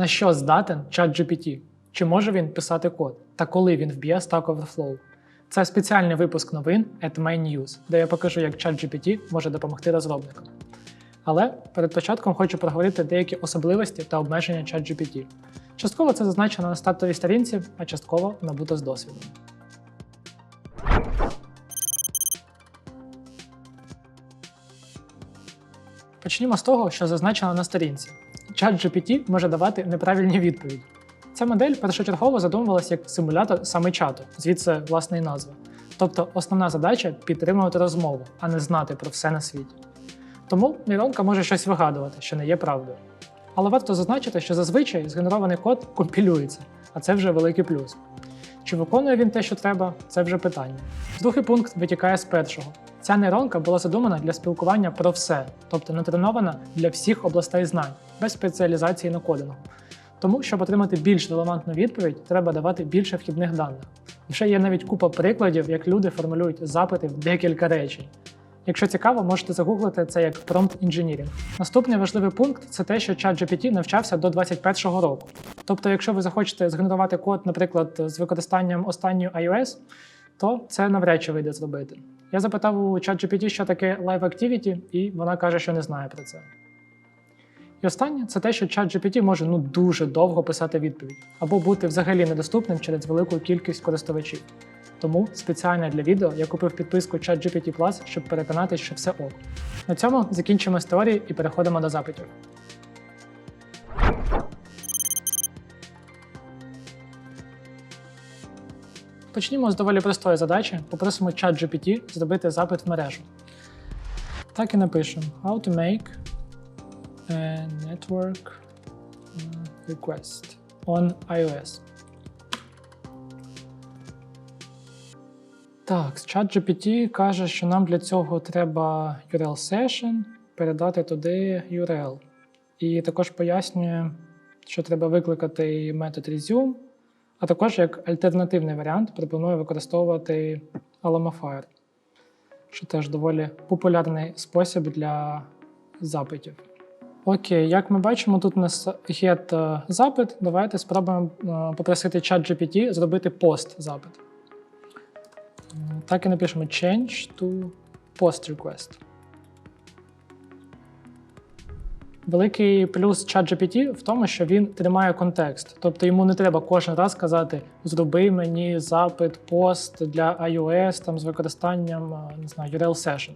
На що здатен ChatGPT? Чи може він писати код? Та коли він вб'є Stack Overflow? Це спеціальний випуск новин at Main News, де я покажу, як ChatGPT може допомогти розробникам. Але перед початком хочу проговорити деякі особливості та обмеження ChatGPT. Частково це зазначено на стартовій сторінці, а частково набуто з досвідом. Почнімо з того, що зазначено на сторінці. ChatGPT може давати неправильні відповіді. Ця модель першочергово задумувалася як симулятор саме чату, звідси власне і назва. Тобто основна задача підтримувати розмову, а не знати про все на світі. Тому нейронка може щось вигадувати, що не є правдою. Але варто зазначити, що зазвичай згенерований код компілюється, а це вже великий плюс. Чи виконує він те, що треба, це вже питання. Другий пункт витікає з першого. Ця нейронка була задумана для спілкування про все, тобто натренована для всіх областей знань, без спеціалізації на кодингу. Тому, щоб отримати більш релевантну відповідь, треба давати більше вхідних даних. І ще є навіть купа прикладів, як люди формулюють запити в декілька речень. Якщо цікаво, можете загуглити це як prompt engineering. Наступний важливий пункт це те, що ChatGPT навчався до 2021 року. Тобто, якщо ви захочете згенерувати код, наприклад, з використанням останньої iOS, то це навряд чи вийде зробити. Я запитав у ChatGPT, що таке Live Activity, і вона каже, що не знає про це. І останнє це те, що ChatGPT може ну дуже довго писати відповідь або бути взагалі недоступним через велику кількість користувачів. Тому спеціально для відео я купив підписку ChatGPT Plus, щоб переконатися, що все ок. На цьому закінчимо з і переходимо до запитів. Почнімо з доволі простої задачі. Попросимо ChatGPT зробити запит в мережу. Так і напишемо: How to make a network uh, request on iOS. Так, ChatGPT каже, що нам для цього треба URL session, передати туди URL. І також пояснює, що треба викликати метод resume, а також як альтернативний варіант пропонує використовувати Alamafire, що теж доволі популярний спосіб для запитів. Окей, як ми бачимо, тут у нас get е, запит. Давайте спробуємо е, попросити ChatGPT зробити пост запит. Так і напишемо change to post request. Великий плюс ChatGPT в тому, що він тримає контекст. Тобто йому не треба кожен раз казати зроби мені запит, пост для iOS там, з використанням е, не знаю, URL session.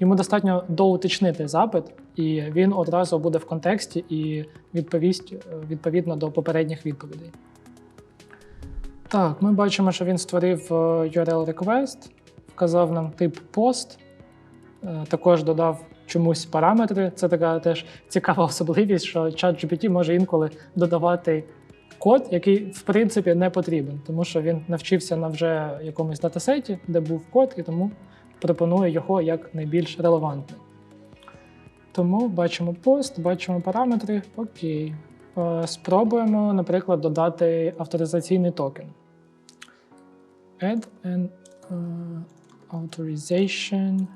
Йому достатньо доуточнити запит, і він одразу буде в контексті і відповість е, відповідно до попередніх відповідей. Так, ми бачимо, що він створив е, URL request, вказав нам тип пост, також додав чомусь параметри. Це така теж цікава особливість, що ChatGPT може інколи додавати код, який в принципі не потрібен, тому що він навчився на вже якомусь датасеті, де був код, і тому пропонує його як найбільш релевантний. Тому бачимо пост, бачимо параметри. Окей. Е, Спробуємо, наприклад, додати авторизаційний токен. Add an uh, authorization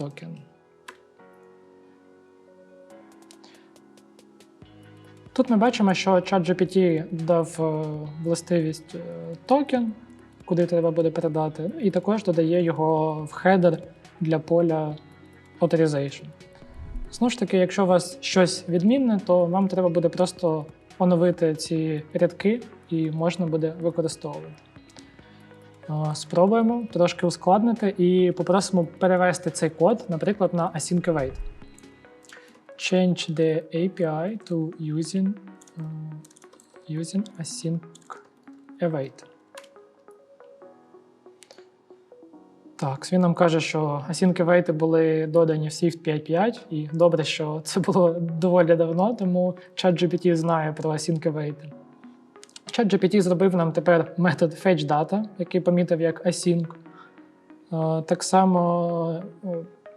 token. Тут ми бачимо, що ChatGPT дав е, властивість е, токен, куди треба буде передати, і також додає його в хедер для поля Authorization. Знову ж таки, якщо у вас щось відмінне, то вам треба буде просто оновити ці рядки і можна буде використовувати. Спробуємо трошки ускладнити і попросимо перевести цей код, наприклад, на async await. Change the API to using, uh, using async await. Так, він нам каже, що async await були додані в Swift 5.5, і добре, що це було доволі давно, тому ChatGPT знає про async await. ChatGPT зробив нам тепер метод fetchData, який помітив як async. Е, Так само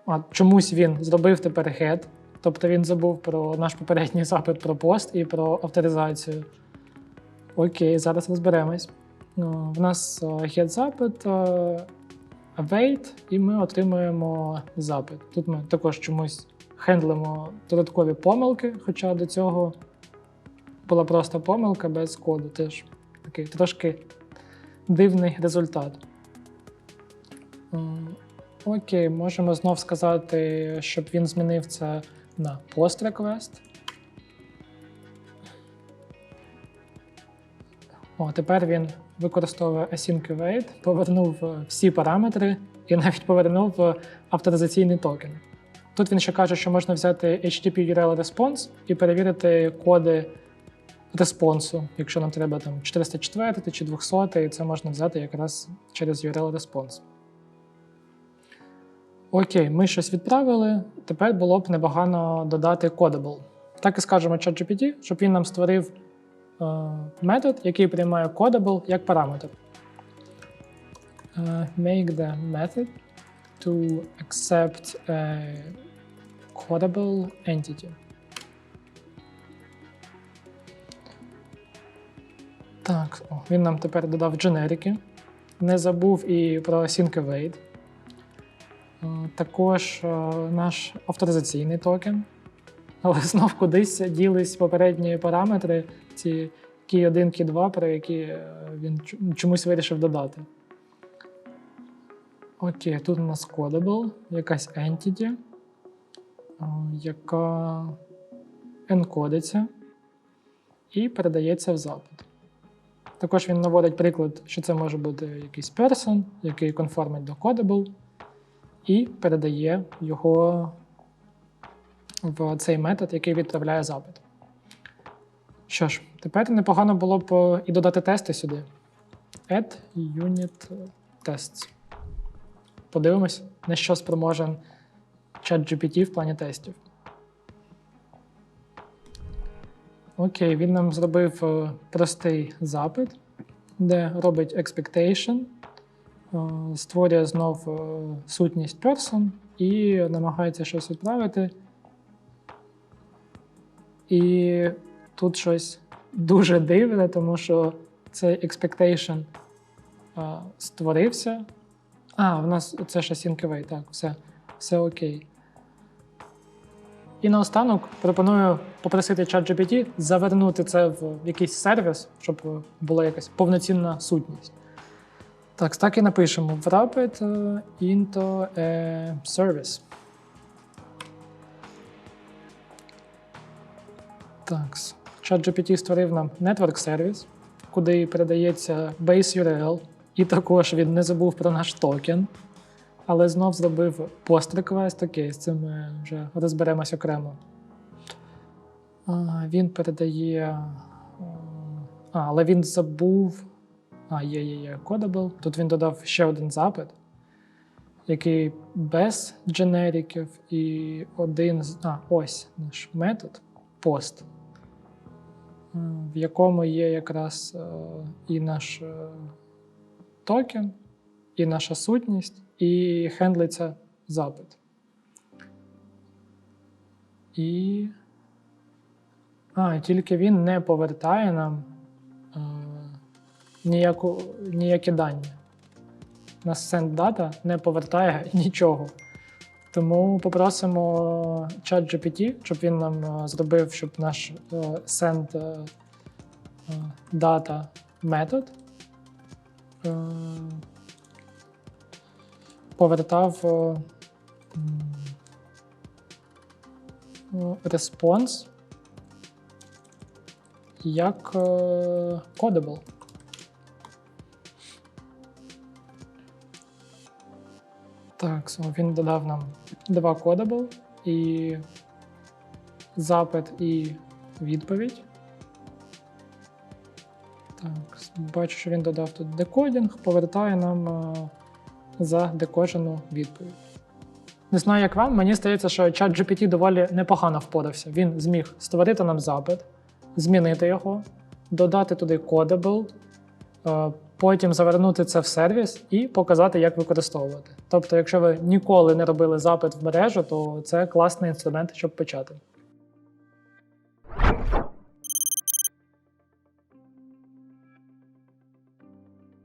е, чомусь він зробив тепер get, тобто він забув про наш попередній запит про пост і про авторизацію. Окей, зараз розберемось. Ну, В нас е, get запит, await, і ми отримуємо запит. Тут ми також чомусь хендлимо додаткові помилки, хоча до цього була просто помилка без коду. Теж такий трошки дивний результат. Окей, можемо знов сказати, щоб він змінив це на post request. О, тепер він використовує async await, повернув е, всі параметри і навіть повернув е, авторизаційний токен. Тут він ще каже, що можна взяти HTTP URL response і перевірити коди респонсу, якщо нам треба там 404 чи 200, і це можна взяти якраз через URL response. Окей, ми щось відправили. Тепер було б непогано додати codable. Так і скажемо ChatGPT, щоб він нам створив е, метод, який приймає codable як параметр. Е, make the method to accept a codable entity. Так, о, він нам тепер додав дженерики. Не забув і про async await. Е, Також е, наш авторизаційний токен. Але знов кудись ділись попередні параметри, ці key 1, key 2, про які е, він чомусь вирішив додати. Окей, тут у нас codable, якась entity, яка енкодиться і передається в запит. Також він наводить приклад, що це може бути якийсь person, який конформить до codable, і передає його в цей метод, який відправляє запит. Що ж, тепер непогано було б е, і додати тести сюди. Add unit tests. Подивимось, на що спроможен ChatGPT в плані тестів. Окей, він нам зробив е, простий запит, де робить expectation, е, створює знов е, сутність person і намагається щось відправити. І тут щось дуже дивне, тому що цей expectation створився. А, в нас це ще async так, все, все окей. І наостанок пропоную попросити ChatGPT завернути це в якийсь сервіс, щоб була якась повноцінна сутність. Так, так і напишемо wrap е, into a service. Так, ChatGPT створив нам network сервіс, куди передається base URL, і також він не забув про наш токен, але знов зробив request. Окей, з цим ми вже розберемось окремо. А, він передає. А, але він забув. А, є, є, є codable. Тут він додав ще один запит, який без дженериків, і один з. А, ось наш метод е, в якому є якраз і наш е, токен, і наша сутність, і хендлиться запит. І. А, тільки він не повертає нам е, ніяку, ніякі дані. Нас SendData не повертає нічого. Тому попросимо ChatGPT, щоб він нам е, зробив, щоб наш е, send е, метод повертав респонс як е, codable. Так, він додав нам два codable і запит і відповідь. Так, бачу, що він додав тут декодінг, повертає нам е, за декоджену відповідь. Не знаю, як вам, мені здається, що ChatGPT доволі непогано впорався. Він зміг створити нам запит, змінити його, додати туди е, потім завернути це в сервіс і показати, як використовувати. Тобто, якщо ви ніколи не робили запит в мережу, то це класний інструмент, щоб почати.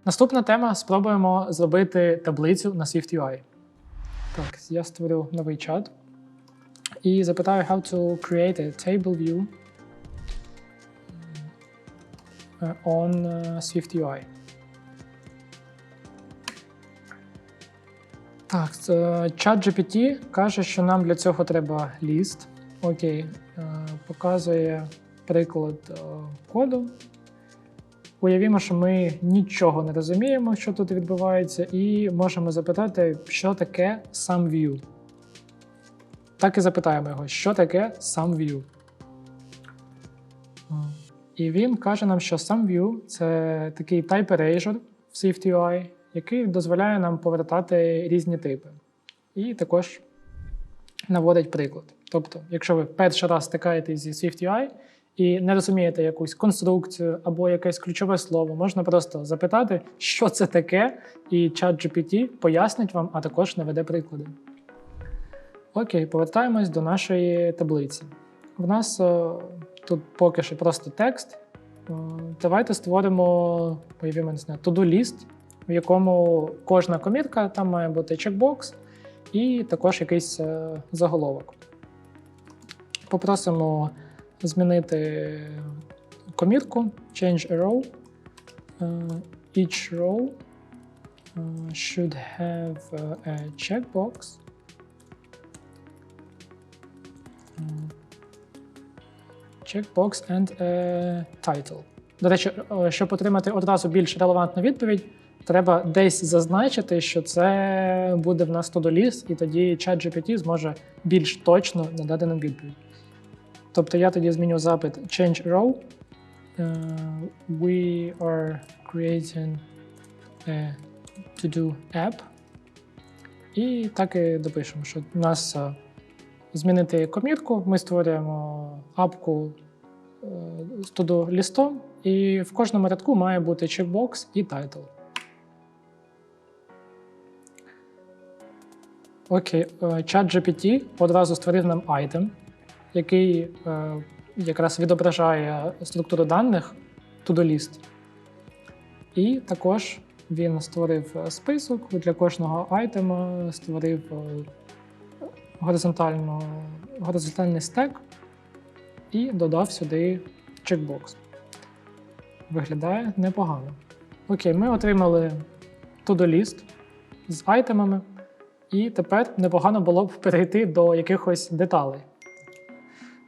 Наступна тема спробуємо зробити таблицю на SwiftUI. Так, я створю новий чат і запитаю how to create a table view е, on е, SwiftUI. Так, це ChatGPT каже, що нам для цього треба ліст. Окей, е, показує приклад е, коду. Уявімо, що ми нічого не розуміємо, що тут відбувається, і можемо запитати, що таке сам view. Так і запитаємо його, що таке сам view. І він каже нам, що сам view це такий type erasure в SwiftUI, який дозволяє нам повертати різні типи. І також наводить приклад. Тобто, якщо ви перший раз стикаєтесь зі SwiftUI і не розумієте якусь конструкцію або якесь ключове слово, можна просто запитати, що це таке, і чат GPT пояснить вам, а також наведе приклади. Окей, повертаємось до нашої таблиці. В нас е, тут поки що просто текст. Е, Давайте створимо, уявімо, не знаю, to-do list, в якому кожна комірка, там має бути чекбокс і також якийсь е, заголовок. Попросимо змінити комірку Change a row. Е, Each row е, should have a checkbox. Checkbox and a title. До речі, е, щоб отримати одразу більш релевантну відповідь, треба десь зазначити, що це буде в нас to-do і тоді ChatGPT зможе більш точно надати нам відповідь. Тобто я тоді зміню запит change row. Е, We are creating a to-do app. І так і допишемо, що у нас е, змінити комірку, ми створюємо апку е, з to-do лістом, і в кожному рядку має бути чекбокс і тайтл. Окей, чат GPT одразу створив нам айтем, який е, якраз відображає структуру даних to-do. І також він створив е, список для кожного айтема, створив е, горизонтальний стек і додав сюди чекбокс. Виглядає непогано. Окей, ми отримали to-do з айтемами, і тепер непогано було б перейти до якихось деталей.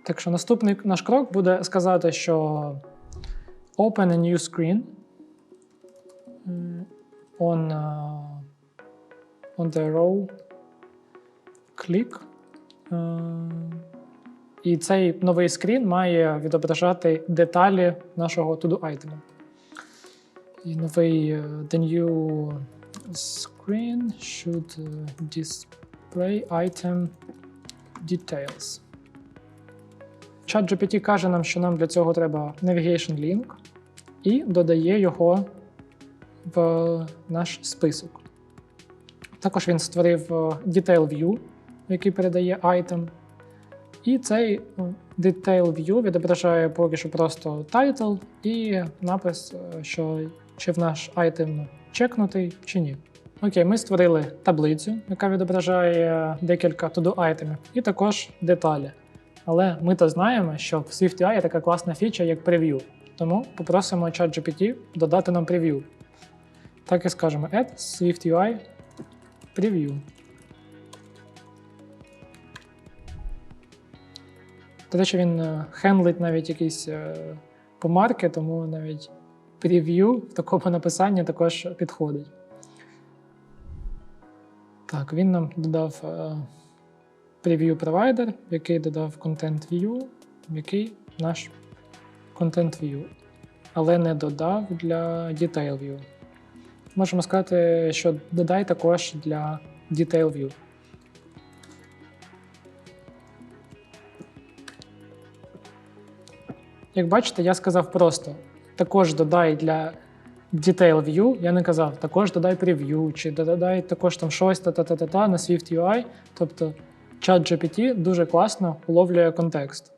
Так що наступний наш крок буде сказати, що open a new screen on, uh, on the row click. Е, І цей новий скрін має відображати деталі нашого item. І новий е, the new screen should е, display item details. ChatGPT каже нам, що нам для цього треба navigation link і додає його в наш список. Також він створив е, detail view, який передає item. І цей е, detail view відображає поки що просто title і напис, е, що чи в наш item чекнутий чи ні. Окей, ми створили таблицю, яка відображає декілька to-do айтемів, і також деталі. Але ми то знаємо, що в SwiftUI є така класна фіча, як прев'ю. Тому попросимо ChatGPT додати нам прев'ю. Так і скажемо add SwiftUI preview. До речі, він е, хендлить навіть якісь е, помарки, тому навіть прев'ю в такому написанні також підходить. Так, він нам додав preview provider, який додав content view, який наш content view, але не додав для detail view. Можемо сказати, що додай також для detail view. Як бачите, я сказав просто також додай для detail view. Я не казав, також додай preview, чи додай також там щось та-та-та-та на Swift UI. Тобто чат GPT дуже класно уловлює контекст.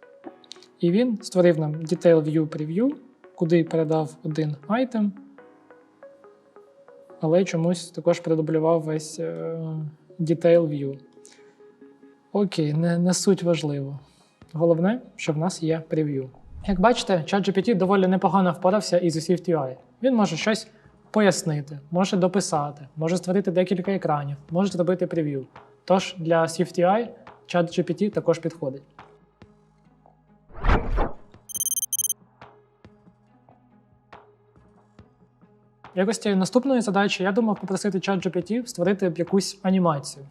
І він створив нам detail view preview, куди передав один айтем, але чомусь також продублював весь е, detail view. Окей, не, не суть важливо. Головне, що в нас є прев'ю. Як бачите, ChatGPT доволі непогано впорався із SwiftUI. Він може щось пояснити, може дописати, може створити декілька екранів, може зробити прев'ю. Тож для SwiftUI ChatGPT також підходить. В якості наступної задачі я думав попросити ChatGPT створити якусь анімацію.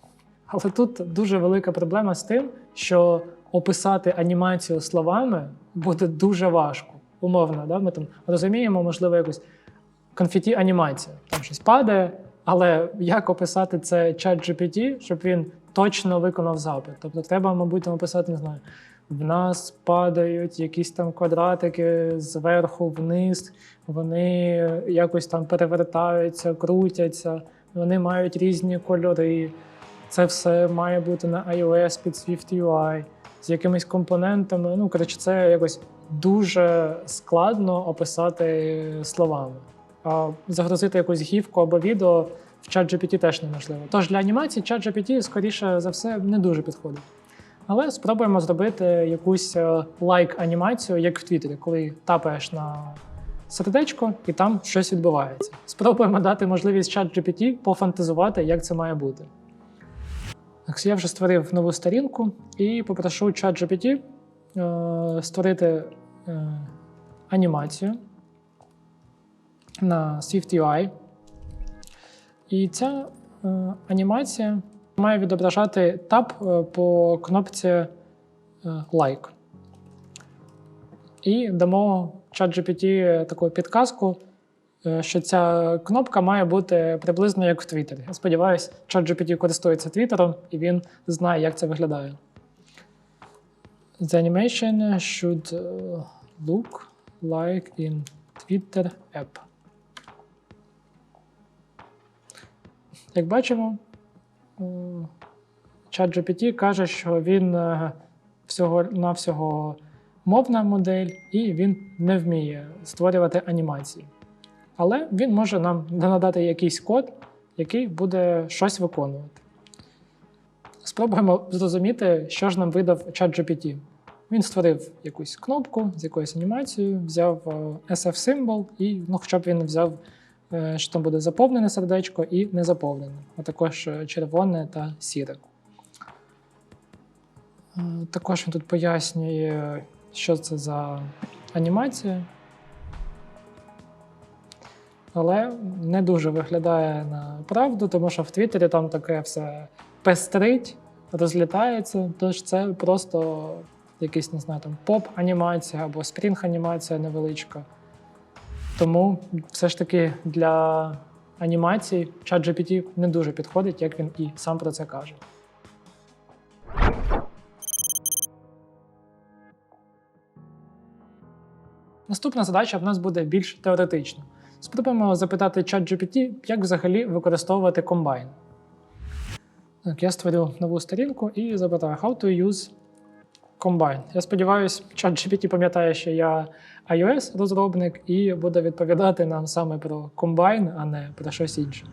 Але тут дуже велика проблема з тим, що описати анімацію словами буде дуже важко. Умовно, да? ми там розуміємо, можливо, якусь конфеті анімація. Там щось падає, але як описати це чат GPT, щоб він точно виконав запит? Тобто треба, мабуть, описати, не знаю, в нас падають якісь там квадратики зверху вниз, вони якось там перевертаються, крутяться, вони мають різні кольори. Це все має бути на iOS під SwiftUI з якимись компонентами. Ну, коротше, це якось дуже складно описати словами. Загрузити якусь гівку або відео в ChatGPT теж неможливо. Тож для анімації ChatGPT, скоріше за все, не дуже підходить. Але спробуємо зробити якусь е, лайк-анімацію, як в Твіттері, коли тапаєш на сердечко і там щось відбувається. Спробуємо дати можливість ChatGPT пофантазувати, як це має бути. Так, я вже створив нову сторінку і попрошу ChatGPT е, створити е, анімацію на SwiftUI. І ця е, анімація має відображати таб е, по кнопці е, Like. І дамо ChatGPT таку підказку, е, що ця кнопка має бути приблизно як в Твіттері. Я сподіваюся, ChatGPT користується Твіттером і він знає, як це виглядає. The animation should look like in Twitter app. Як бачимо, е, ChatGPT каже, що він е, всього-навсього мовна модель, і він не вміє створювати анімації. Але він може нам надати якийсь код, який буде щось виконувати. Спробуємо зрозуміти, що ж нам видав ChatGPT. Він створив якусь кнопку з якоюсь анімацією, взяв е, SF-символ, і ну, хоча б він взяв, що там буде заповнене сердечко і не заповнене, а також е, червоне та сіре. Е, Також він тут пояснює, що це за анімація. Але не дуже виглядає на правду, тому що в Твіттері там таке все пестрить, розлітається. Тож це просто якийсь, не знаю, там поп-анімація або спрінг-анімація невеличка. Тому все ж таки для анімацій ChatGPT не дуже підходить, як він і сам про це каже. Наступна задача в нас буде більш теоретична. Спробуємо запитати ChatGPT, як взагалі використовувати комбайн. Так, я створю нову сторінку і запитаю How to use Combine. Я сподіваюся, ChatGPT пам'ятає, що я iOS-розробник і буде відповідати нам саме про Combine, а не про щось інше.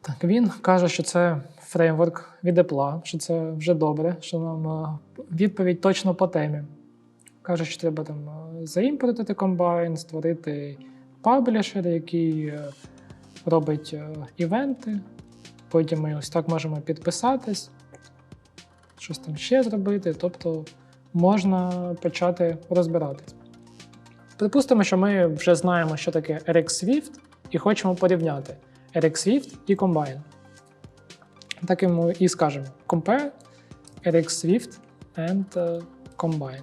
Так, він каже, що це фреймворк від Apple, що це вже добре, що нам е, відповідь точно по темі. Каже, що треба там е, заімпортити комбайн, створити паблішер, який е, робить івенти. Потім ми ось так можемо підписатись, щось там ще зробити. Тобто можна почати розбиратись. Припустимо, що ми вже знаємо, що таке RX Swift, і хочемо порівняти RX Swift і Combine. Так і ми і скажемо: Compare RX Swift and е, Combine.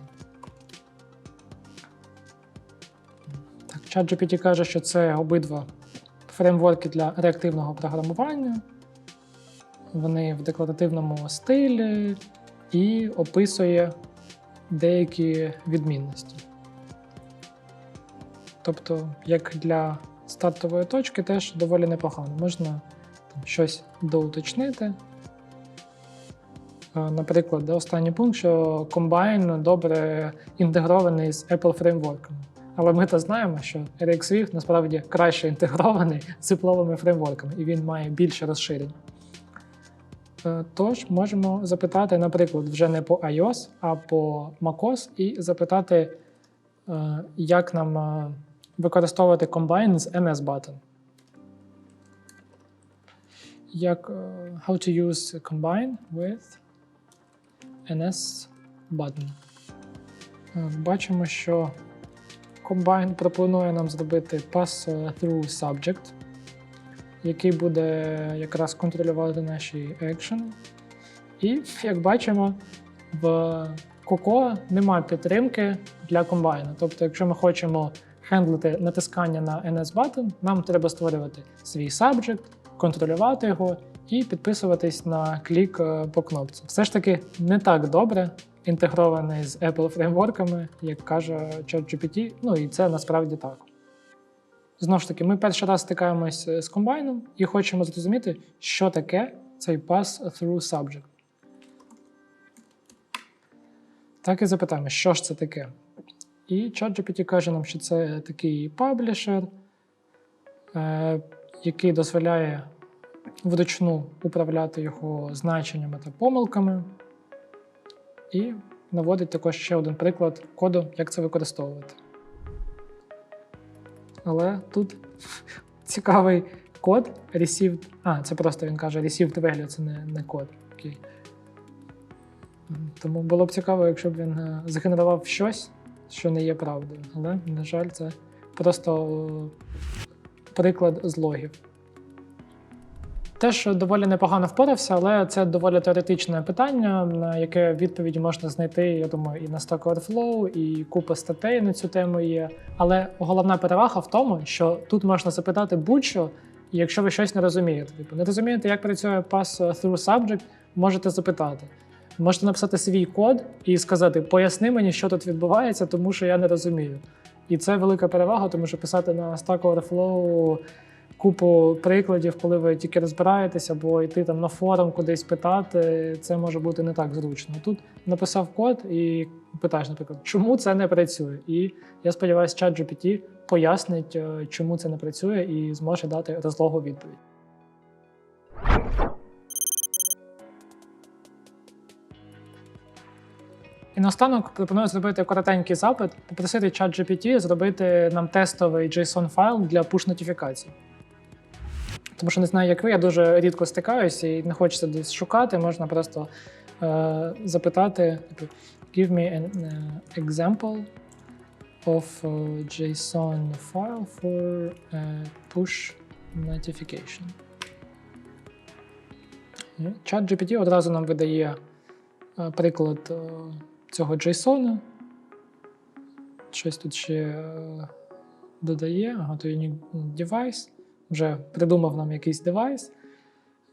Так, ChatGPT каже, що це обидва фреймворки для реактивного програмування. Вони в декларативному стилі і описує деякі відмінності. Тобто, як для стартової точки, теж доволі непогано. Можна там, щось доуточнити. Наприклад, останній пункт, що Combine добре інтегрований з Apple фреймворками. Але ми то знаємо, що RX Swift насправді краще інтегрований з Apple фреймворками, і він має більше розширень. Е, Тож можемо запитати, наприклад, вже не по iOS, а по macOS, і запитати, е, як нам е, використовувати Combine з NS Button. Як how to use Combine with NS Button. Бачимо, що Combine пропонує нам зробити pass-through subject, який буде якраз контролювати наші екшени. І, як бачимо, в Cocoa немає підтримки для комбайну. Тобто, якщо ми хочемо хендлити натискання на NS Button, нам треба створювати свій subject, контролювати його і підписуватись на клік е, по кнопці. Все ж таки не так добре інтегрований з Apple фреймворками, як каже ChatGPT, ну і це насправді так. Знову ж таки, ми перший раз стикаємось з комбайном і хочемо зрозуміти, що таке цей pass-through subject. Так і запитаємо, що ж це таке. І ChatGPT каже нам, що це такий паблішер, е, який дозволяє вручну управляти його значеннями та помилками. І наводить також ще один приклад коду, як це використовувати. Але тут цікавий код received. А, це просто він каже received value, це не, не код. Окей. Тому було б цікаво, якщо б він загенерував згенерував щось, що не є правдою. Але, на жаль, це просто е, приклад з логів. Теж доволі непогано впорався, але це доволі теоретичне питання, на яке відповіді можна знайти, я думаю, і на Stack Overflow, і купа статей на цю тему є. Але головна перевага в тому, що тут можна запитати будь-що, якщо ви щось не розумієте. Типу, не розумієте, як працює pass-through subject, можете запитати. Можете написати свій код і сказати, поясни мені, що тут відбувається, тому що я не розумію. І це велика перевага, тому що писати на Stack Overflow купу прикладів, коли ви тільки розбираєтесь, або йти там на форум кудись питати, це може бути не так зручно. Тут написав код і питаєш, наприклад, чому це не працює? І я сподіваюся, чат GPT пояснить, е, чому це не працює, і зможе дати розлогу відповідь. І наостанок пропоную зробити коротенький запит, попросити ChatGPT зробити нам тестовий JSON файл для push-нотифікацій. Тому що не знаю, як ви, я дуже рідко стикаюся і не хочеться десь шукати. Можна просто е, запитати: типу, give me an uh, example of uh, JSON file for uh, push notification. І ChatGPT одразу нам видає е, приклад е, цього JSON. Щось тут ще е, додає, unique device вже придумав нам якийсь девайс.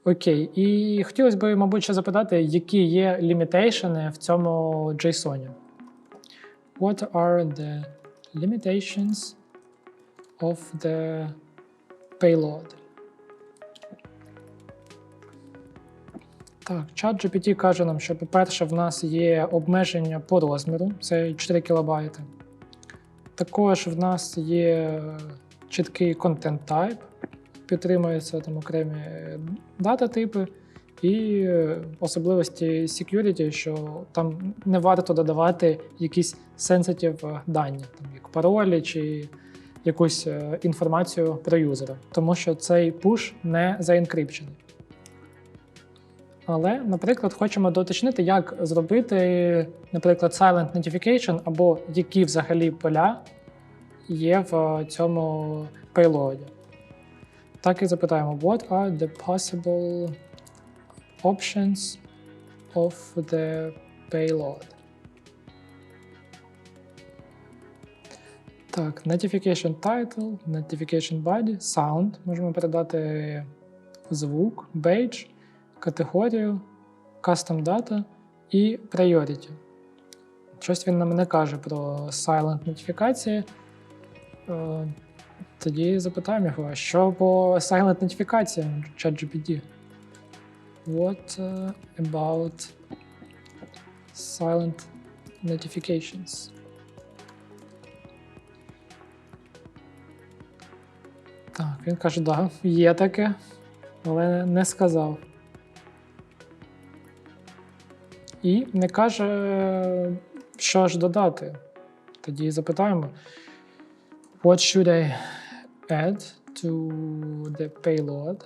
Окей, і хотілося б, мабуть, ще запитати, які є лімітейшени в цьому JSON. What are the limitations of the payload? Так, чат GPT каже нам, що, по-перше, в нас є обмеження по розміру, це 4 кБ. Також в нас є чіткий type, підтримуються там окремі дата-типи і особливості security, що там не варто додавати якісь sensitive дані, там як паролі чи якусь е, інформацію про юзера, тому що цей пуш не заенкрипчений. Але, наприклад, хочемо доточнити, як зробити, наприклад, silent notification або які взагалі поля є в цьому пейлоді. Так і запитаємо: What are the possible options of the payload? Так, notification title, notification body, sound. Можемо передати звук, badge, категорію, custom data і priority. Щось він нам не каже про silent нотифікації. Тоді запитаємо його, а що по silent нотифікаціям ChatGPT? What uh, about silent notifications? Так, він каже, да, є таке, але не сказав. і не каже, що ж додати. Тоді запитаємо: What should I add to the payload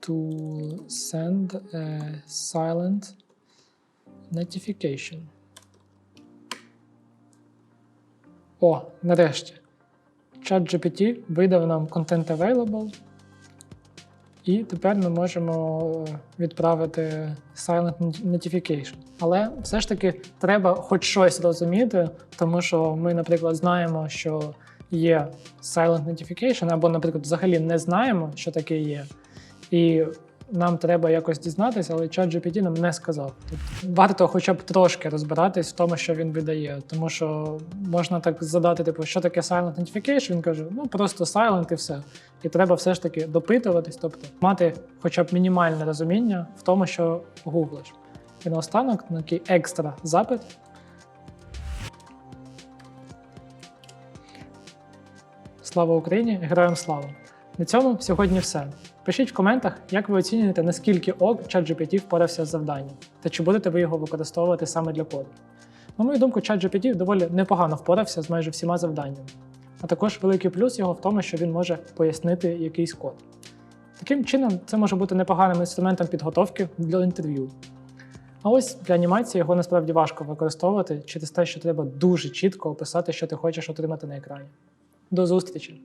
to send a silent notification? О, нарешті. ChatGPT видав нам Content Available, І тепер ми можемо відправити Silent Notification. Але все ж таки треба хоч щось розуміти, тому що ми, наприклад, знаємо, що є Silent Notification, або, наприклад, взагалі не знаємо, що таке є. І нам треба якось дізнатися, але ChatGPT нам не сказав. Тобто варто хоча б трошки розбиратись в тому, що він видає, тому що можна так задати, типу, що таке Silent Notification, Він каже, ну просто Silent і все. І треба все ж таки допитуватись, тобто мати хоча б мінімальне розуміння в тому, що гуглиш. І наостанок такий екстра запит. Слава Україні! Героям слава! На цьому сьогодні все. Пишіть в коментах, як ви оцінюєте, наскільки ок ChatGPT впорався з завданням, та чи будете ви його використовувати саме для коду. На мою думку, ChatGPT доволі непогано впорався з майже всіма завданнями. А також великий плюс його в тому, що він може пояснити якийсь код. Таким чином, це може бути непоганим інструментом підготовки для інтерв'ю. А ось для анімації його насправді важко використовувати через те, що треба дуже чітко описати, що ти хочеш отримати на екрані. До зустрічі!